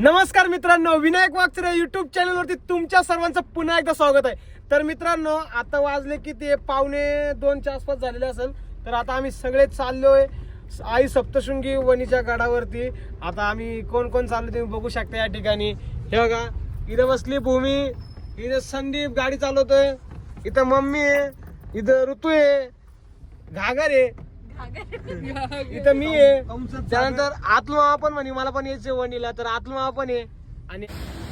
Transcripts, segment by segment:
नमस्कार मित्रांनो विनायक वागचरे युट्यूब चॅनलवरती तुमच्या सर्वांचं पुन्हा एकदा स्वागत आहे. तर मित्रांनो आता वाजले की ते पावणे दोनच्या आसपास झालेले असेल तर आता आम्ही सगळे चाललोय आई सप्तशृंगी वणीच्या गडावरती. आता आम्ही कोण कोण चाललो तुम्ही बघू शकता या ठिकाणी. हे बघा इथं बसली भूमी इथं संदीप गाडी चालवतोय इथं मम्मी आहे इथं ऋतू आहे घागर आहे. इथं मी आहे. त्यानंतर आतलो मामा पण म्हणे मला पण यायचे वणीला. तर आतलो मामा पण आहे. आणि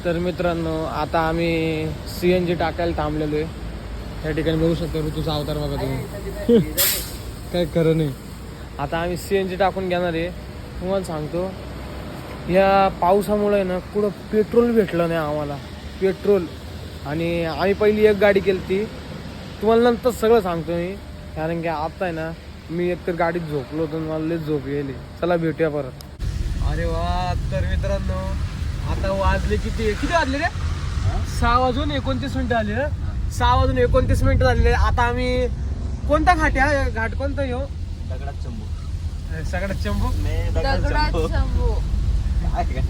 तर मित्रांनो आता आम्ही सीएनजी टाकायला थांबलेलो आहे. त्या ठिकाणी बघू शकतो ऋतूचा अवतार बघा तुम्ही. काय खरं नाही. आता आम्ही सीएनजी टाकून घेणार आहे. तुम्हाला सांगतो या पावसामुळे ना कुठं पेट्रोल भेटलं नाही आम्हाला. पेट्रोल. आणि आम्ही पहिली एक गाडी केली ती. तुम्हाला नंतर सगळं सांगतो मी. कारण की आता आहे ना मी एकतर गाडीत झोपलो होतो आणि मला लई झोप गेली चला भेटूया परत. अरे वा तर मित्रांनो आता वाजले किती? किती वाजले रे? सहा वाजून एकोणतीस मिनिटं आले ना सहा वाजून एकोणतीस मिनिटं झालेले आता आम्ही कोणता घाट आहे? हा? घाट कोणता येऊ दगडात चंबू. सगळ्यात चंबू? दगडात चंबू. शंभू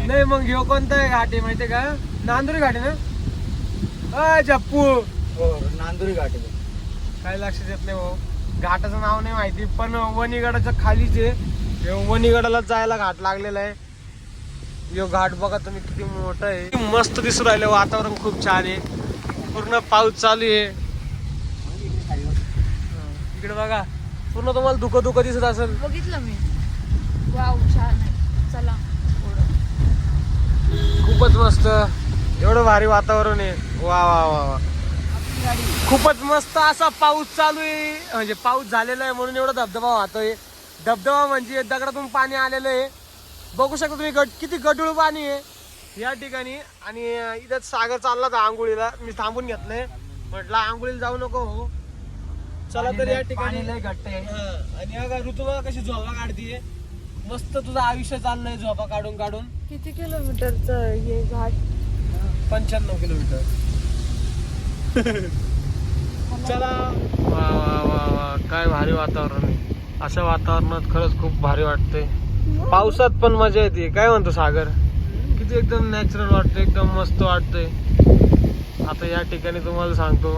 नाही मग ह्यो कोणता घाट आहे माहितीये का? नांदुरी घाट आहे ना? अय जप्पू. हो नांदुरी घाट आहे. काय लक्षात येत नाही भाऊ. घाटाचं नाव नाही माहिती पण वणीगडाच्या खालीच आहे वणीगडाला जायला घाट लागलेला आहे. यो घाट बघा तुम्ही किती मोठा आहे. मस्त दिसू राहिलं वातावरण खूप छान आहे. पूर्ण पाऊस चालू आहे. इकडे बघा पूर्ण तुम्हाला धुकं धुकं दिसत असेल. बघितलं मी. वाव छान आहे. चला. खूपच मस्त. एवढं भारी वातावरण आहे. वा वा वा वा. खूपच मस्त असा पाऊस चालू आहे. म्हणजे पाऊस झालेला आहे म्हणून एवढा धबधबा वाहतोय. धबधबा म्हणजे दगडातून पाणी आलेलं आहे. बघू शकता तुम्ही गट किती गडूळ पाणी आहे. या ठिकाणी आणि इथं सागर चालला होता आंघोळीला. मी थांबून घेतलंय. म्हटलं आंघोळीला जाऊ नको हो. चला तर या ठिकाणी घट्ट आहे. हा, आणि अगा ऋतुबा कशी झोपा काढतीये. मस्त तुझं आयुष्य चाललंय झोपा काढून काढून. किती किलोमीटरचं हे घाट? पंच्याण्णव किलोमीटर. चला. वा वा वा वा. काय भारी वातावरण आहे. अशा वातावरणात खरंच खूप भारी वाटतंय. पावसात पण मजा येते. काय म्हणतो सागर? किती एकदम नॅचरल वाटतं एकदम मस्त वाटतंय. आता या ठिकाणी तुम्हाला सांगतो.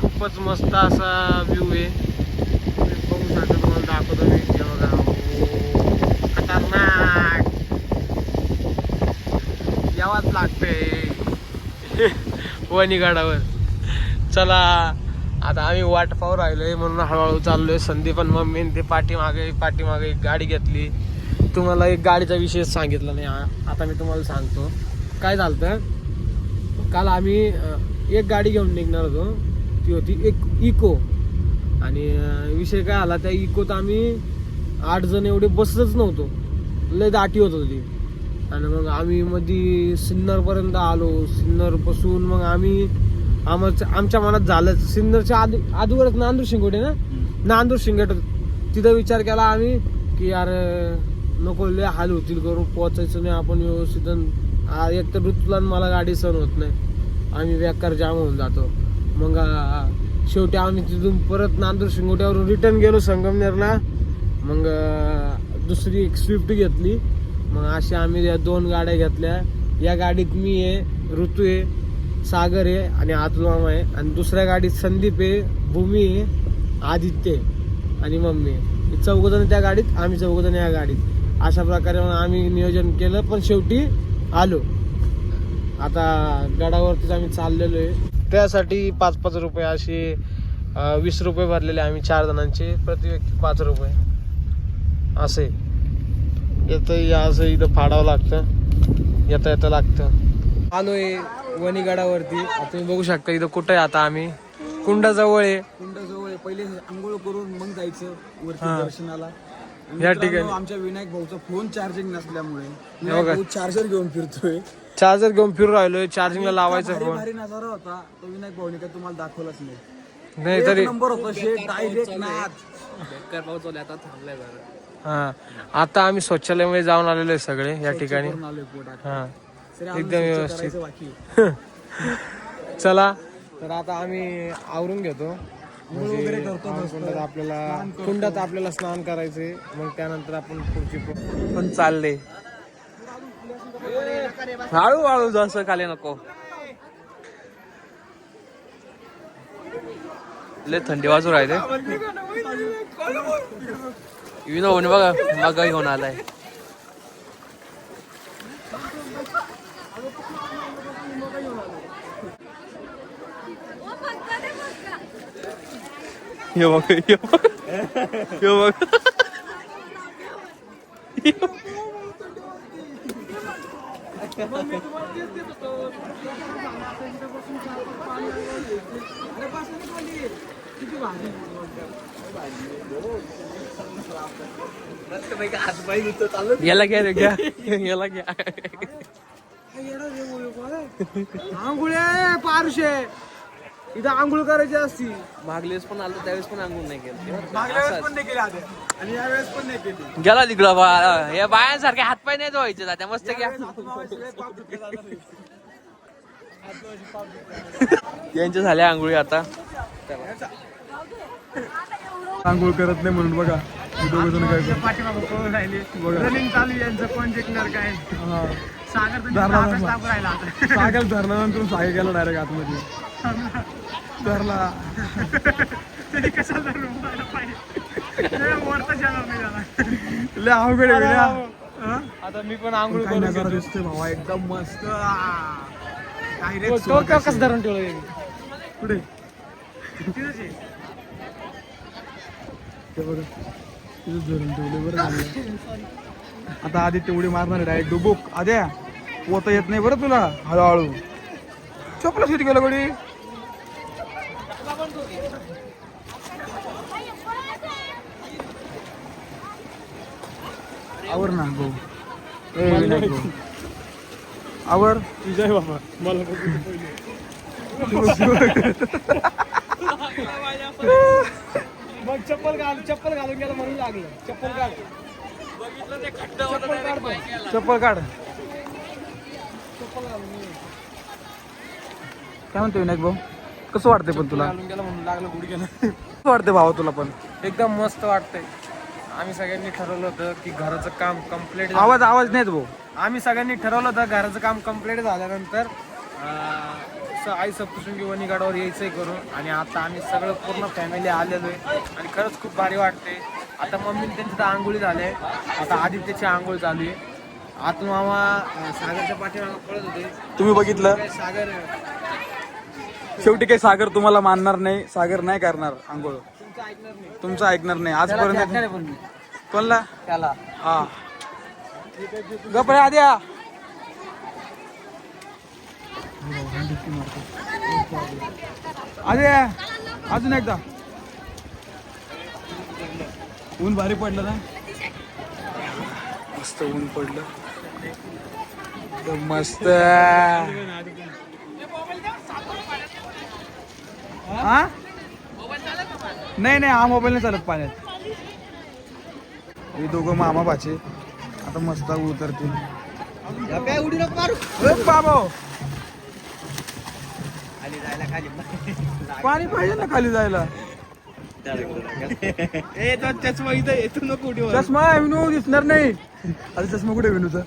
खूपच मस्त असा व्ह्यू आहे. बघू शकता तुम्हाला दाखवतो मी. बघा. हो. खतरनाक. यावाच लागतंय. वणीगडावर. चला आता आम्ही वाट पाहू राहिलोय म्हणून हळूहळू चाललोय. संदीप आणि मम्मी ते पाठीमागे पाठीमागे एक गाडी घेतली. तुम्हाला एक गाडीचा विषय सांगितला नाही आता मी तुम्हाला सांगतो. काय झालं काल आम्ही एक गाडी घेऊन निघणार होतो. ती होती एक इको. आणि विषय काय आला त्या इकोत आम्ही आठ जण एवढे बसतच नव्हतो. लय दाटी होत होती. आणि मग आम्ही मध्ये सिन्नरपर्यंत आलो. सिन्नरपासून मग आम्ही आमच्या आमच्या मनात झालं सिन्नरच्या आधी आधीवरच नांदूर शिंगोटे ना? नांदूर शिंगट. तिथं विचार केला आम्ही की यार नको लय हाल होतील करून पोचायचं नाही आपण व्यवस्थित एक तर ऋतूला मला गाडी सहन होत नाही. आम्ही बेकार जाम होऊन जातो. मग शेवटी आम्ही तिथून परत नांदूर शिंगोट्यावरून रिटर्न गेलो संगमनेरला. मग दुसरी एक स्विफ्ट घेतली. मग अशा आम्ही या दोन गाड्या घेतल्या. या गाडीत मी आहे ऋतू आहे सागर आहे आणि आतुमामा आहे. आणि दुसऱ्या गाडीत संदीप आहे भूमी आहे आदित्य आणि मम्मी आहे. चौघजण त्या गाडीत आम्ही चौघजण या गाडीत. अशा प्रकारे मग आम्ही नियोजन केलं पण शेवटी आलो. आता गडावरतीच आम्ही चाललेलो आहे. त्यासाठी पाच पाच रुपये असे वीस रुपये भरलेले आम्ही चार जणांचे. प्रति व्यक्ती पाच रुपये. असे. येतं या असं इथं फाडावं लागतं. येता येता लागतं. आलोय वणी गडावरती आता तुम्ही बघू शकता इथं कुठं आहे आता आम्ही. कुंडाजवळ आहे. कुंडाजवळ आहे. पहिले आंघोळ करून मग जायचं वरती. दर्शनाला. या ठिकाणी. आमच्या विनायक भाऊचा फोन चार्जिंग नसल्यामुळे. भाऊ चार्जर घेऊन फिरतोय. चार्जर घेऊन फिरू राहिलोय. चार्जिंगला लावायचं फोन नजारा होता. तो विनायक भाऊने काय तुम्हाला दाखवलाच नाही. नाही तरी नंबर होता. शेट डायरेक्ट नाच. हा. आता आम्ही शौचालयामध्ये जाऊन आलेलो आहे सगळे या ठिकाणी. हा. एकदम व्यवस्थित. करायचं. चला. तर आता आम्ही आवरून घेतो. म्हणजे. कुंडात आपल्याला. कुंडात आपल्याला स्नान करायचंय मग त्यानंतर आपण पुढची पण चालले. हळू हळू जसं खाली नको. लय थंडी वाजू राहते विनो बघा मग घेऊन आलाय. हे बघ हे बघ. हे बघ. याला घ्या रे घ्या. याला घ्या. आंघोळे पारशे. इथं आंघोळ करायची असती. मागलेस पण आलं त्यावेळेस पण अंगून नाही केलं. आणि पण नाही गेला तिकडं बा या बायांसारखे हातपाय नाही धुवायचे त्या मस्त घ्या. यांच्या झाल्या आंघोळी आता. आंघोळ करत नाही म्हणून बघा. दोघ जण काय पळून राहिले. रनिंग चालू यांचं कोण जिंकणार काय? सागर राहिला आता. सागर धरल्यानंतर सागर गेला डायरेक्ट आतमध्ये. धरला. लय अवघड? आता मी पण आंघोळ करून. दिसतोय भावा एकदम मस्त. डायरेक्ट कसं धरून ठेवलं कुठे. ते बघा. तिथं धरून ठेवले बरं झालं. आता आधी तेवढी मारणार डायरेक्ट डुबुक. आद्या पोता येत नाही बरं तुला हळूहळू. चपला किती गेलं गडी आवर ना भाऊ ए, विनायक भाऊ. आवर. विजय बाबा मला मग चप्पल घाल चप्पल घालून गेला म्हणून लागलं. चप्पल घाल चप्पल काढ. चप्पल काढ. काय म्हणतो विनायक भाऊ कसं वाटतंय पण तुला? घालून गेला म्हणून लागलं गुडघ्याला कसं वाटतंय भावा तुला पण? एकदम मस्त वाटतंय. आम्ही सगळ्यांनी ठरवलं होतं की घराचं काम कंप्लीट आवाज आवाज नाही येत भाऊ. आम्ही सगळ्यांनी ठरवलं होतं घराचं काम कंप्लीट झाल्यानंतर अं, स- आई सप्तशृंगी वणीगडावर यायचंय करून. आणि आता आम्ही सगळं पूर्ण फॅमिली आलेलो आहे. आणि खरंच खूप भारी वाटते आता मम्मी त्यांची तर आंघोळी झाले आता आदित्यची आंघोळ चालू आहे. आत मामा सागरच्या पाठीमागे पळत होते. तुम्ही बघितलं? काय सागर शेवटी काही सागर तुम्हाला मानणार नाही. सागर नाही करणार आंघोळ. तुमचं ऐकणार नाही. तुमचं ऐकणार नाही. आजपर्यंत कोणला? त्याला. हा. गपळे आधी आधी या. अजून एकदा. ऊन भारी पडलं ना? मस्त ऊन पडलं. एकदम मस्त. हा? नाही नाही हा मोबाईल नाही चालत पाण्यात. हे दोघं मामा भाचे. आता मस्त उतरतील बाबा. पाणी पाहिजे ना खाली जायला. चष्मा इथं येतो नको उडी चष्मा विनू दिसणार नाही. आता चष्मा कुठे विनूचा?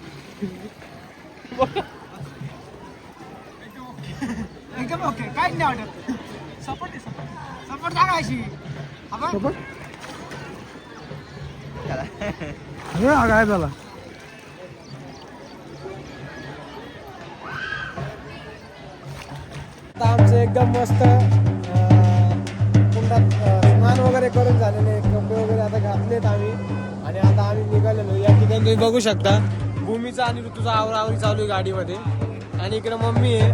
एकदम ओके. काय नाही वाटत सपोर्ट आहे सपोर्ट. सपोर्ट सांगायची सोबत? हे हा काय झाला. एकदम मस्त पूर्ण कुंडात स्नान वगैरे करून झालेले कपडे वगैरे आता घातलेत आम्ही. आणि आता आम्ही निघालेलो. या ठिकाणी तुम्ही बघू शकता भूमीचा आणि ऋतूचा आवरावरी चालू आहे गाडीमध्ये. आणि इकडे मम्मी आहे.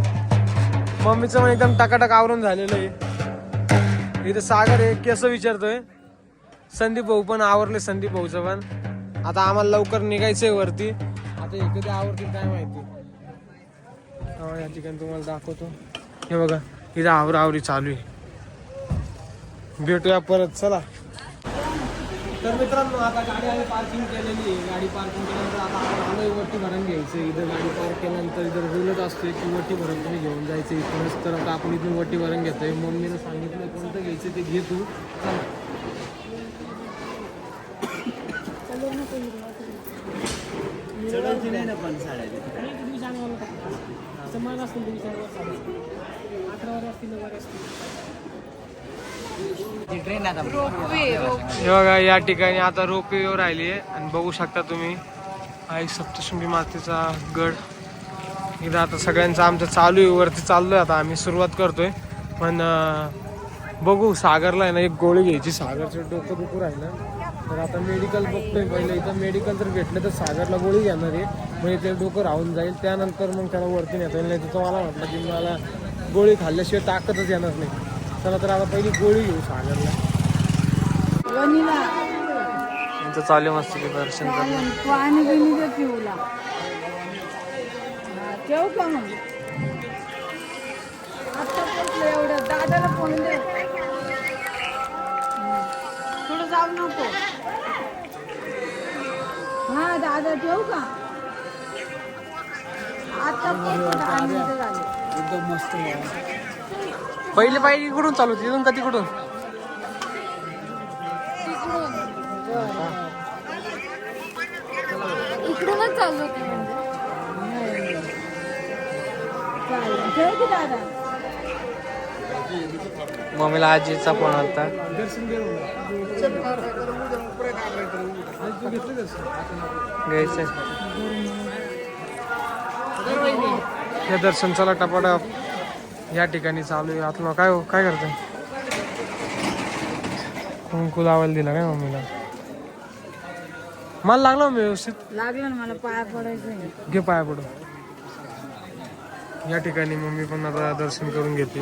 मम्मीचं पण एकदम टकाटक आवरून झालेलं आहे. इथं सागर आहे केस विचारतोय. संदीप भाऊ पण आवरले संदीप भाऊचं पण. आता आम्हाला लवकर निघायचंय वरती. आता हे कधी आवरतील काय माहिती. या ठिकाणी तुम्हाला दाखवतो. हे बघा. इथं आवरावरी चालू आहे भेटूया परत चला तर मित्रांनो आता गाडी आम्ही पार्किंग केलेली आहे गाडी पार्किंग केल्यानंतर आता आलोय वट्टी भरण घ्यायचं इथं गाडी पार्क केल्यानंतर इथं रुलच असते की वट्टी भरण तुम्ही घेऊन जायचं इथूनच तर आता आपण इथून वट्टी भरण घेतोय मम्मीनं सांगितलं कोणतं घ्यायचं ते घे तू चला आहे ना पण साड्या ट्रेन आता हे बघा या ठिकाणी आता रोपवे राहिली आहे. आणि बघू शकता तुम्ही हा एक सप्तशृंगी मातेचा गड. इथं आता सगळ्यांचं आमचं चालू आहे वरती चाललो आहे आता आम्ही सुरुवात करतोय. पण बघू सागरला आहे ना एक गोळी घ्यायची. सागरचं डोकं दुखू राहिलं. तर आता मेडिकल बघतोय. पहिले इथं मेडिकल जर भेटलं तर सागरला गोळी घेणार आहे. म्हणजे ते डोकं राहून जाईल. त्यानंतर मग त्याला वरती नेता येईल. नाही तर तो मला म्हटलं की मला गोळी खाल्ल्याशिवाय ताकदच येणार नाही. चला तर आता पहिली गोळी घेऊ सागरला. चालू आहे मस्त की दर्शन करणं पाणी बिणी दे पिऊला. ठेव का मग? आता पोचलं एवढं. दादाला फोन दे. थोडं जाऊ नको. हा दादा ठेव का? आता एकदम मस्त पहिले पायरी कुठून चालू होती इथून का तिकडून? इकडूनच चाललो होती. म्हणजे चालेल. ठेव की दादा? मम्मीला आजीचा फोन आलता. घ्यायचं हे दर्शन चला टपाटा या ठिकाणी चालू आहे. आतलं काय हो? काय करतोय? कुंकू लावायला दिला काय मम्मीला? मला लागलं मम्मी व्यवस्थित? लागलं ना मला पाया पडायचं घे पाया पडू. या ठिकाणी मम्मी पण आता दर्शन करून घेते.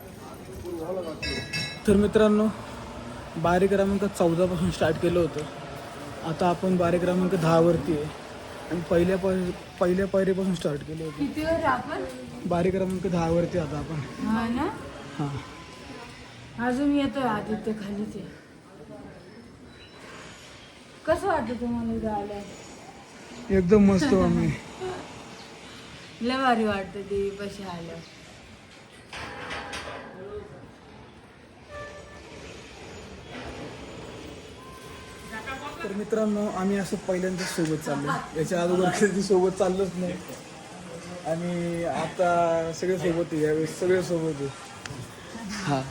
तर मित्रांनो बारी क्रमांक चौदापासून स्टार्ट केलं होतं. आता आपण बारी क्रमांक दहावरती आहे. आणि पहिल्या पायरी पहिल्या पायरीपासून स्टार्ट केलं होतं. बारी क्रमांक दहावरती आता आपण. हा ना? हां. अजून येतोय आदित्य खाली ते. कसं वाटतं तुम्हाला आलं एकदम मस्त आम्ही. लय भारी वाटतं देवी पशी आलं तर मित्रांनो आम्ही असं पहिल्यांदाच सोबत चाललो याच्या अगोदर कधी सोबत चाललोच नाही. आणि आता सगळे सोबत आहे यावेळेस सगळे सोबत आहे. हा.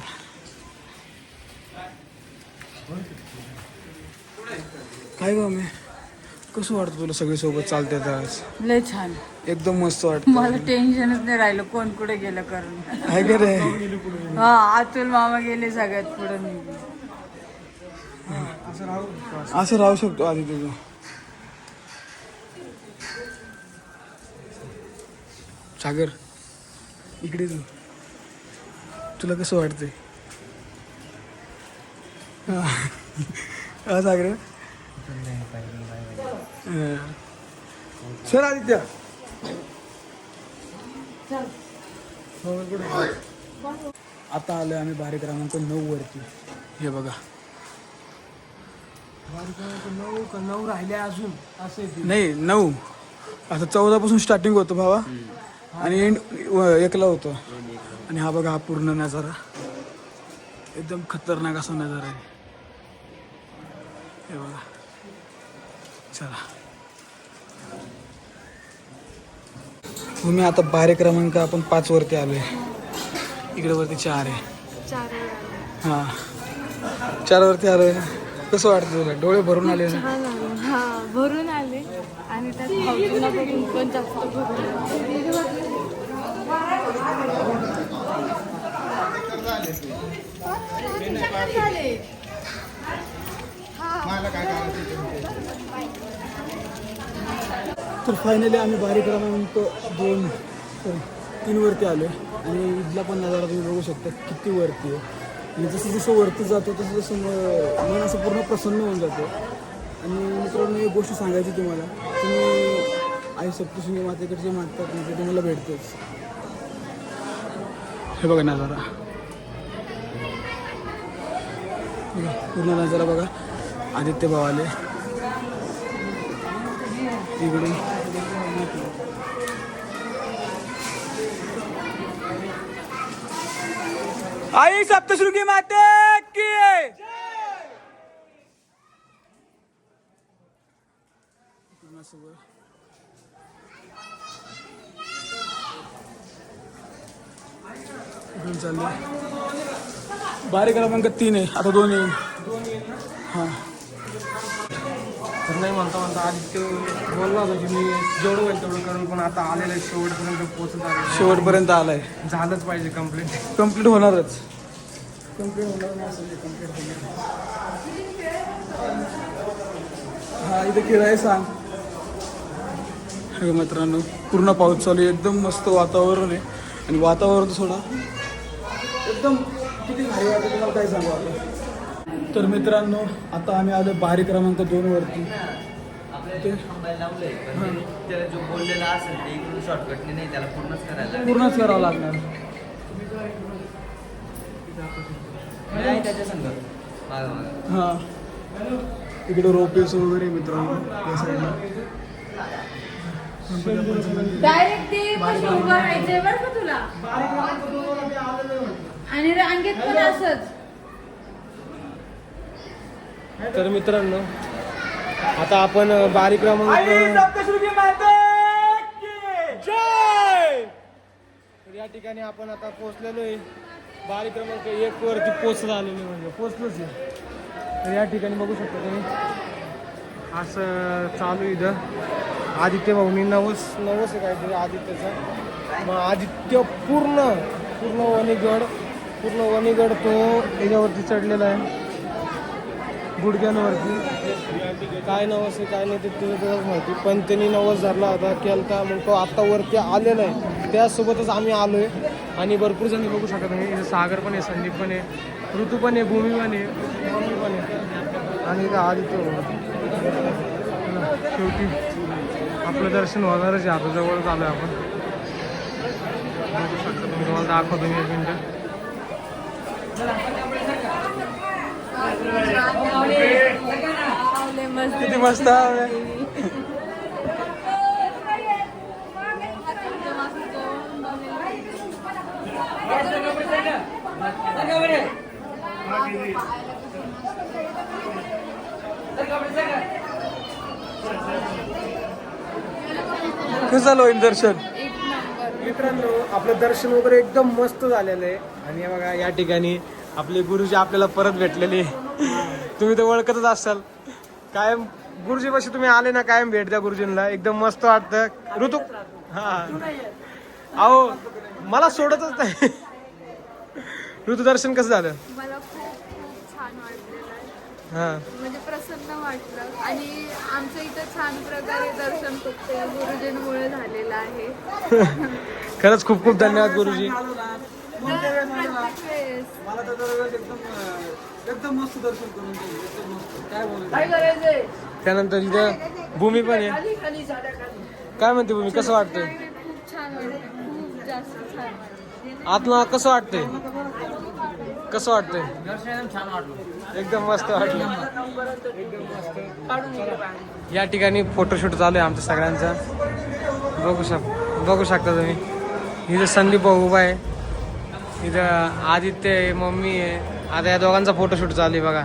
काय गं मी? कसं वाटतं तुला सगळे सोबत चालतात आज? लय छान. एकदम मस्त वाटतं. मला टेन्शनच नाही राहिलं कोण कुठे गेलं करून. आहे का रे? हा अतुल मामा गेले सगळ्यात पुढे. निघून असं राहू शकतो आधी तुझं. सागर इकडे तू. तुला कसं वाटतंय? हा. सागर. सर आदित्य. हो, आता आलो आम्ही बारीक क्रमांक नऊ वरती. हे बघा. नऊ का नऊ राहिले अजून असं आहे. नाही नऊ. आता चौदा पासून स्टार्टिंग होतं भावा. आणि एंड एकला होतं. आणि हा बघा हा पूर्ण नजारा. एकदम खतरनाक असा नजारा आहे. हे बघा. चला. तुम्ही आता बारे क्रमांक आपण पाच वरती आलोय इकडे वरती चार आहे. हा. चार वरती आलोय कसं वाटतं तुला? डोळे भरून आले ना? हा भरून आले. आणि त्यात भाऊजींना बघून पण जास्त भरून तर फायनली आम्ही बारी क्रमांक दोन sorry, तीन वरती आलो आणि इथला पण नजारा तुम्ही बघू शकता किती वरती आहे. आणि जसं जसं वरती जातो तसं म- मन असं पूर्ण प्रसन्न होऊन जातं. आणि मित्रांनो एक गोष्ट सांगायची तुम्हाला. तुम्ही आई सप्तशृंगी मातेकडे जे मागतात ना ते तुम्हाला भेटतेच. हे बघा नजारा. बघा, पूर्ण नजारा बघा. आदित्य भाव आले इकडे आई सप्तशृंगी माते की चालले बारीक क्रमांक तीन आहे आता दोन येईल हां. नाही म्हणता म्हणता आदित्य बोलला होता की मी जेवढं होईल तेवढं करून पण आता आलेलं आहे शेवटपर्यंत पोहोचत आले शेवटपर्यंत आलाय. झालंच पाहिजे कंप्लीट कंप्लीट होणारच. कंप्लीट होणार नाही असं होणार हा इथे किराय सांग. हे मित्रांनो पूर्ण पाऊस चालू आहे. एकदम मस्त वातावरण आहे. आणि वातावरण थोडा एकदम किती भारी वाटतं तुम्हाला काय सांगू आता? तर मित्रांनो आता आम्ही आलो बारी क्रमांक दोन वरती. ते त्याला जो बोललेला असेल ते इकडून शॉर्टकटने नाही त्याला पूर्णच करायला लागेल. पूर्णच करावं लागणार. हां. इकडे रोपेस वगैरे मित्रांनो या साईडला डायरेक्ट ते पाशी उभं राहायचंय बरं का तुला? आणि रांगेत पण असंच. तर मित्रांनो आता आपण बारी क्रमांक या ठिकाणी आपण आता पोहोचलेलो आहे बारी क्रमांक एक वरती पोचलं आलेलो म्हणजे पोचलोच आहे. तर या ठिकाणी बघू शकता तुम्ही. असं चालू इथं. आदित्य भाऊनी नवस नवस आहे काहीतरी आदित्यचा. मग आदित्य पूर्ण पूर्ण वणीगड पूर्ण वणीगड तो याच्यावरती चढलेला आहे. गुडघ्यांवरती. काय नवस आहे काय नाही ते तुला माहिती. पण त्यांनी नवस धरला होता केलता मग तो आत्ता वरती आलेला आहे. त्यासोबतच आम्ही आलो आहे आणि भरपूर जण बघू शकत नाही इथे सागर पण आहे संदीप पण आहे ऋतू पण आहे भूमी पण आहे मम्मी पण आहे. आणि आदित्य शेवटी आपलं दर्शन होणारच आहे. आता जवळच आलो आहे आपण. बघू शकतो. तुम्ही तुम्हाला दाखवतो मी एक मिनटं. किती मस्त आहे. कसं झालं होईल दर्शन मित्रांनो आपलं दर्शन वगैरे एकदम मस्त झालेलं आहे आणि बघा या ठिकाणी आपले गुरुजी आपल्याला परत भेटलेले. तुम्ही तर ओळखतच असाल. कायम गुरुजीपाशी तुम्ही आले ना कायम भेट द्या गुरुजींना. एकदम मस्त वाटतं. ऋतू? हा. अहो मला सोडतच नाही. ऋतू दर्शन कसं झालं? मला खूप खूप छान वाटलेलं आहे. हा. म्हणजे प्रसन्न वाटलं. आणि आमचं इथं छान प्रकारे दर्शन फक्त या गुरुजींमुळे झालेलं आहे. खरंच खूप खूप धन्यवाद गुरुजी. वेळेस मला तर दरवेळेस एकदम एकदम मस्त दर्शन करून एकदम मस्त काय त्यानंतर इथं भूमी पण आहे. काय म्हणते भूमी? कसं वाटतंय? खूप छान वाटतं खूप जास्त छान वाटतं आत्मा कसं वाटतंय? कसं वाटतंय? दर्शन एकदम छान वाटलं एकदम मस्त वाटलं. या ठिकाणी फोटोशूट चालू आहे आमच्या सगळ्यांचा. बघू शक बघू शकता तुम्ही. इथं संदीप भाऊ उभा आहे. इथं आदित्य आहे मम्मी आहे. आता या दोघांचा फोटोशूट चालू आहे बघा.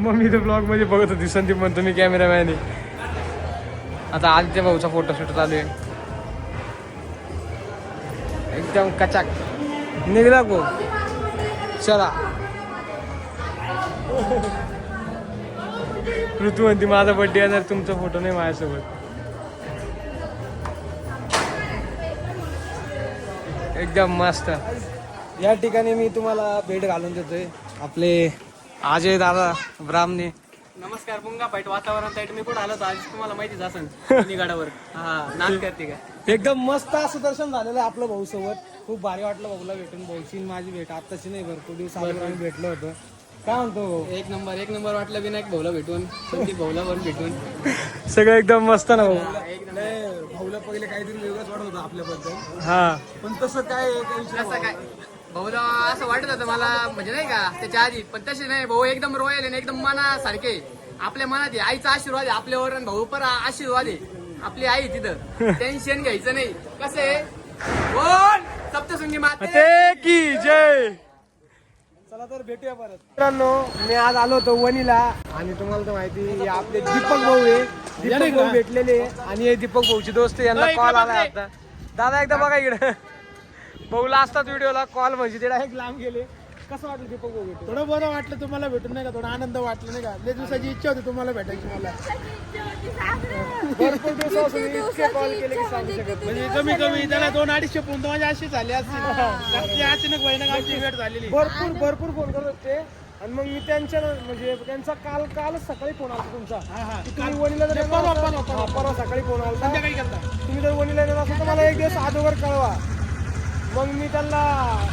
मम्मी तर ब्लॉगमध्ये बघत होती संदीप म्हणतो मी कॅमेरामॅन आहे. आता आदित्य भाऊचा फोटोशूट चालू आहे. एकदम कचाक. निघला गो. चला. ऋतू म्हणते माझा बड्डे येणार तुमचा फोटो नाही माझ्यासोबत. एकदम मस्त. या ठिकाणी मी तुम्हाला भेट घालून देतोय. आपले अजय दादा ब्राह्मणे. नमस्कार पुंगा पाईट वातावरण ताईट मी कुठं आलो होतो? आज तुम्हाला माहितीच असेल गडावर. हा नाच करते का? एकदम मस्त असं दर्शन झालेलं आहे आपलं भाऊ सोबत खूप भारी वाटलं भाऊला भेटून. भाऊची आणि माझी भेट. आत्ताची नाही भरपूर दिवस आम्ही भेटलो होतो. काय म्हणतो? एक नंबर एक नंबर वाटलं विनायक भाऊला भेटून संदीप भाऊला पण भेटून. सगळं एकदम मस्त ना भाऊ. भाऊला पहिले काहीतरी वेगळंच वाटत होतं आपल्याबद्दल. हा. पण तसं काय आहे, काही विषय कसं काय? भाऊला असं वाटत होतं मला म्हणजे नाही का त्याच्या आधी. पण तसे नाही भाऊ एकदम रॉयल आहे आणि एकदम मनासारखे आपल्या मनात आहे आईचा आशीर्वाद आहे आपल्यावर आणि भाऊ पर आशीर्वाद आहे. आपली आई तिथं. टेन्शन घ्यायचं नाही. कसं आहे? कोण? सप्तशृंगी माते. ते की जय. चला तर भेटूया परत. मित्रांनो मी आज आलो होतो वणीला. आणि तुम्हाला तर माहिती हे आपले दीपक भाऊ आहे. दीपक भाऊ भेटलेले आहे. आणि हे दीपक भाऊची दोस्त आहे, यांना कॉल आला आता. दादा एकदा बघा इकडे. भाऊला असतात व्हिडिओला कॉल म्हणजे ते डायरेक्ट लांब गेले. कसं वाटलं दीपक भाऊ भेटून थोडं बरं वाटलं तुम्हाला भेटून नाही का? थोडा आनंद वाटला नाही का? लय दिवसाची इच्छा होती तुम्हाला भेटायची मला. भरपूर दिवसापासून इतके कॉल केले की सांगू शकत नाही. म्हणजे कमी कमी त्याला दोन अडीचशे फोन तर माझे असे झाले असतील अचानक भयानक आमची भेट झालेली. भरपूर भरपूर फोन करत होते. आणि मग मी त्यांच्या म्हणजे त्यांचा काल कालच सकाळी फोन आला तुमचा. हा हा. की तुम्ही वणीला जर परवा, सकाळी फोन आला तुम्ही जर वणीला येणार असाल तर मला एक दिवस अगोदर कळवा. मग मी त्यांना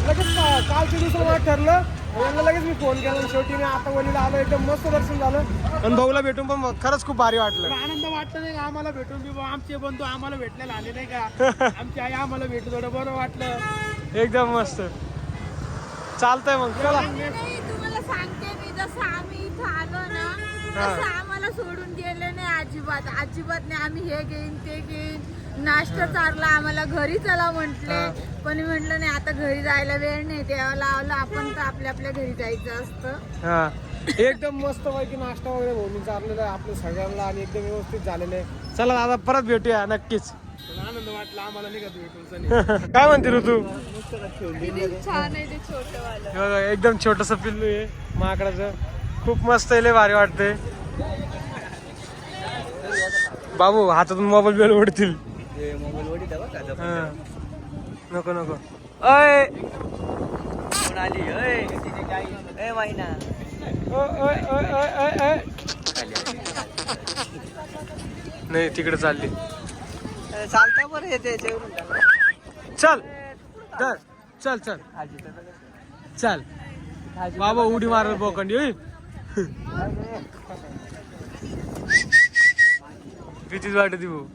लगेच कालच्या दिवसाला मला ठरलं. त्यांना लगेच मी फोन केला. शेवटी मी आता वणीला आलो एकदम मस्त दर्शन झालं. आणि भाऊला भेटून पण खरंच खूप भारी वाटलं. आनंद वाटलं नाही का? आम्हाला भेटून बी आमचे बंधू आम्हाला भेटलेला आले नाही का? आमची आई आम्हाला भेटू थोडं बरं वाटलं. एकदम मस्त. चालतंय मग चला. तुम्हाला सांगते मी जसं आम्ही इथं आलो ना तसं आम्हाला सोडून गेले नाही अजिबात. अजिबात नाही आम्ही हे घेईन ते घेईन. नाश्ता चारला आम्हाला घरी चला म्हंटले. पण मी म्हंटल नाही आता घरी जायला वेळ नाही. तेव्हा लावलं आपण तर आपल्या आपल्या घरी जायचं असतं. हा. एकदम मस्त पैकी नाश्ता वगैरे भाऊनी चाललेला आहे आपल्या सगळ्यांना आणि एकदम व्यवस्थित झालेलं आहे. चला दादा परत भेटूया नक्कीच. पण आनंद वाटला आम्हाला नाही का भेटून काय म्हणते ऋतू? छान आहे ते छोटं बघा, एकदम छोटस पिल्लू आहे माकडाचं. खूप मस्त आहे लय भारी वाटतंय. बाबू हातातून मोबाईल बिल उडतील. हा. नको नको. अय अय, अय, अय, अय, अय, अय. नाही तिकडे चालली. चालता बरं येते चल. धर चल चल. चल. बाबा उडी मारल बोकंडी. भीतीच वाटत ती भाऊ.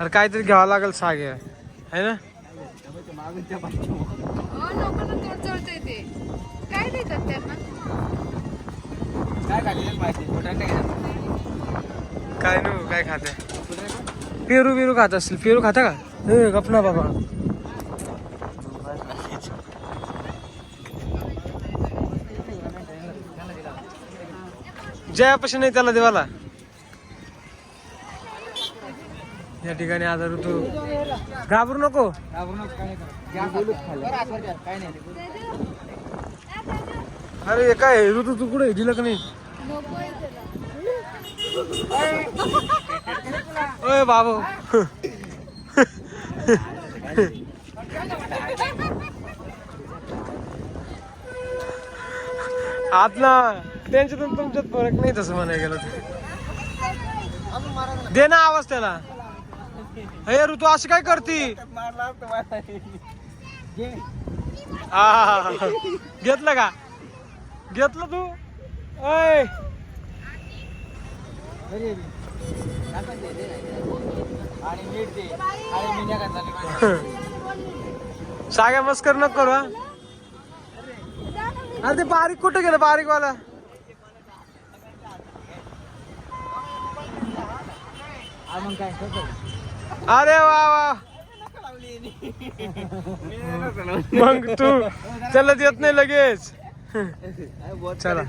अरे काहीतरी घ्यावं लागेल सागे. है ना? हो काय देतात त्यांना? काय नु काय खाते? पेरू बिरू खात असतील पेरू खाता का? ए, गप ना बाबा. जयापाशी नाही त्याला देवाला? या ठिकाणी आता ऋतू घाबरू नको. अरे हे काय ऋतू तू कुठे दिलं का नाही? ओय बाबू. आतला त्यांच्यातून तुमच्यात फरक नाही तसं म्हणाय गेलं तर. दे ना आवाज त्याला. हे ऋतू असं काय करती? हा, घेतलं का? घेतलं तू? अय साग्या मस्कर नको करू अरे ते बारीक कुठे गेलं बारीक वाला अरे वा वा. मग तू त्याला देत नाही लगेच. चला.